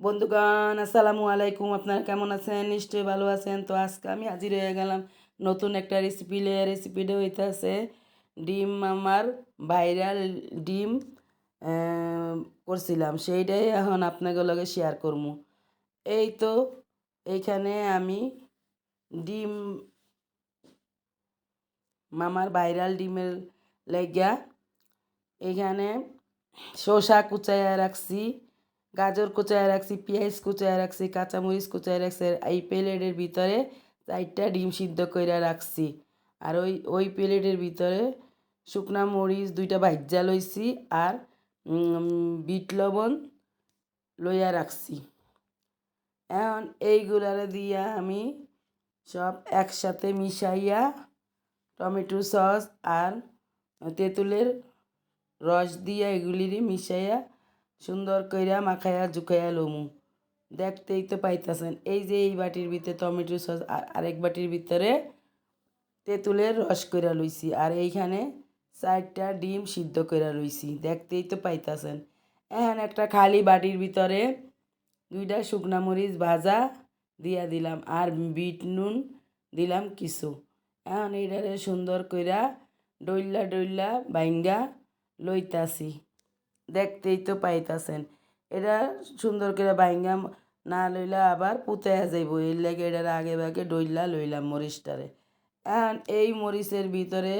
বন্ধুগণ, আসসালামু আলাইকুম। আপনারা কেমন আছেন? নিশ্চয়ই ভালো আছেন। তো আজকে আমি হাজির হয়ে গেলাম নতুন একটা রেসিপি লিয়ে রেসিপিটা হইতেছে ডিম আমার ভাইরাল ডিম করছিলাম। সেইটাই এখন আপনাকে লগে শেয়ার করব। এই তো এইখানে আমি ডিম মামার ভাইরাল ডিমের লেগা এখানে শসা কুচাইয়া রাখছি। গাজর কুচাইয়া রাখছি, পেঁয়াজ কুচাইয়া রাখছি, কাঁচামরিচ কুচাইয়া রাখছি এই প্লেটের ভিতরে চারটা ডিম সিদ্ধ করে রাখছি। আর ওই ওই প্লেটের ভিতরে শুকনা মরিচ দুইটা ভাজ্যা লইছি আর বিট লবণ লইয়া রাখছি। এখন এইগুলারে দিয়া আমি সব একসাথে মিশাইয়া টমেটো সস আর তেঁতুলের রস দিয়া এগুলিরই মিশাইয়া সুন্দর কইরা মাখাইয়া জুকাইয়া লমু। দেখতেই তো পাইতাছেন, এই যে এই বাটির ভিতরে টমেটো সস আর আরেক বাটির ভিতরে তেঁতুলের রস কইরা লইছি আর এইখানে চারটা ডিম সিদ্ধ কইরা লইছি, দেখতেই তো পাইতাছেন। এখন একটা খালি বাটির ভিতরে দুইটা শুকনা মরিচ ভাজা দিয়া দিলাম আর বিট নুন দিলাম কিছু। এখন এইটারে সুন্দর কইরা ডইল্লা ডইল্লা বাইঙ্গা লইতাছি। দেখতেই তো পাইতাছেন। এটা সুন্দর করে বাইঙ্গা না লইলা আবার পুতাইয়া যাইব। এর লাগে এটার আগে ভাগে ডইল্লা লইলাম মরিচটারে। এখন এই মরিচের ভিতরে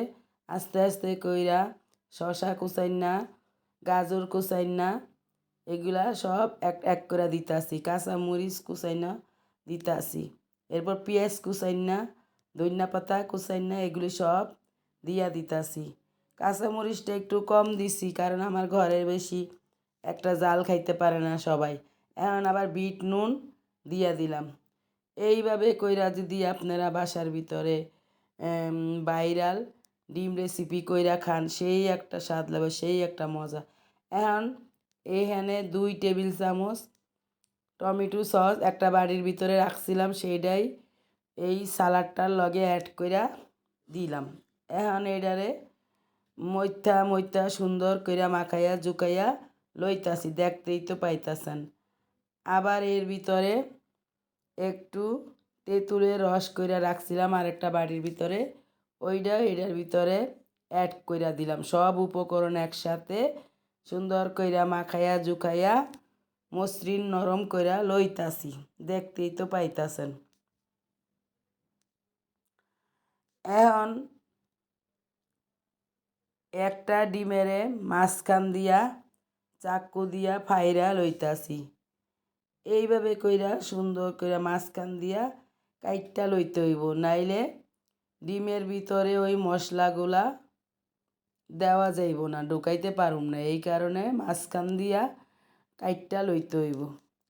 আস্তে আস্তে কইরা শশা কুচাইন না গাজর কুচাইন না এগুলা সব এক এক করে দিতাছি। কাঁচা মরিচ কুচাইন না দিতাছি। এরপর পেঁয়াজ কুচাইন না ধনিয়া পাতা কুচাইন না এগুলি সব দিয়া দিতাছি। কাঁচামরিচটা একটু কম দিছি, কারণ আমার ঘরে বেশি একটা জাল খাইতে পারে না সবাই। এখন আবার বিট নুন দিয়া দিলাম। এইভাবে কইরা যদি আপনারা বাসার ভিতরে বাইরাল ডিম রেসিপি কইরা খান, সেই একটা স্বাদ লাগবে, সেই একটা মজা। এখন এইখানে দুই টেবিল চামচ টমেটো সস একটা বাড়ির ভিতরে রাখছিলাম, সেইটাই এই সালাডটার লগে অ্যাড কইরা দিলাম। এখন এইটারে মইথা মইথা সুন্দর কইরা মাখাইয়া, জুকাইয়া লইতাছি, দেখতেই তো পাইতাছেন। আবার এর ভিতরে একটু তেঁতুলের রস কইরা রাখছিলাম আর একটা বাড়ির ভিতরে। ওইটা এটার ভিতরে অ্যাড কইরা দিলাম। সব উপকরণ একসাথে সুন্দর কইরা মাখাইয়া, জুকাইয়া মসৃণ নরম কইরা লইতাছি। দেখতেই তো পাইতাছেন। এখন একটা ডিমেরে মাঝখান দিয়া চাকু দিয়া ফাইরা লইতাছি। এইভাবে কইরা, সুন্দর কইরা মাঝখান দিয়া কাইটটা লইতে হইব। নাইলে ডিমের ভিতরে ওই মশলাগুলা দেওয়া যাইব না, ঢুকাইতে পারুম না। এই কারণে মাঝখান দিয়া কাইটটা লইতে হইব।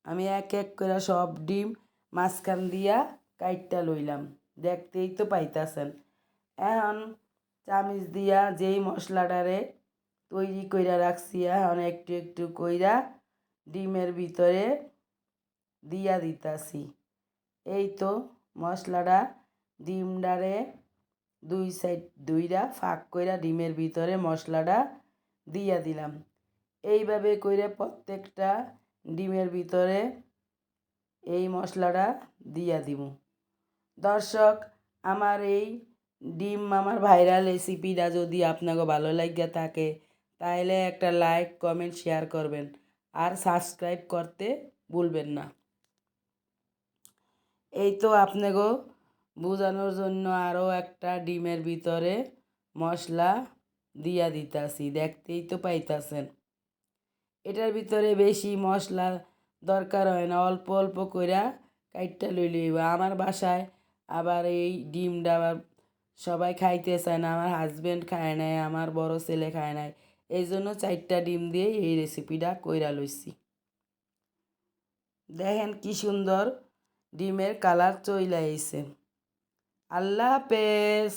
আমি এক এক করে সব ডিম মাঝখান দিয়া কাইটটা লইলাম। দেখতেই তো পাইতাছেন। এখন চামিচ দিয়া যেই মশলাটারে তৈরি কইরা রাখছি এখন একটু একটু কইরা ডিমের ভিতরে দিয়া দিতাছি। এই তো মশলাটা ডিমডারে দুই সাইড দুইরা ফাঁক কইরা ডিমের ভিতরে মশলাটা দিয়া দিলাম। এইভাবে কইরা প্রত্যেকটা ডিমের ভিতরে এই মশলাটা দিয়া দিব দর্শক, আমার এই ডিম আমার ভাইরাল রেসিপিটা যদি আপনাকে ভালো লাগিয়া থাকে তাহলে একটা লাইক, কমেন্ট, শেয়ার করবেন। আর সাবস্ক্রাইব করতে ভুলবেন না। এই তো আপনাকেও বোঝানোর জন্য আরও একটা ডিমের ভিতরে মশলা দিয়া দিতাছি, দেখতেই তো পাইতাছেন। এটার ভিতরে বেশি মশলা দরকার হয় না, অল্প অল্প কইরা কাইটটা লইলে আমার বাসায় আবার এই ডিমটা আবার সবাই খাইতে চায় না, আমার হাজব্যান্ড খায় নাই, আমার বড় ছেলে খায় নাই। এই জন্য চারটা ডিম দিয়ে এই রেসিপিটা কইরা লইছি। দেখেন কি সুন্দর ডিমের কালার চইলা আইছে। আল্লাহ হাফেজ!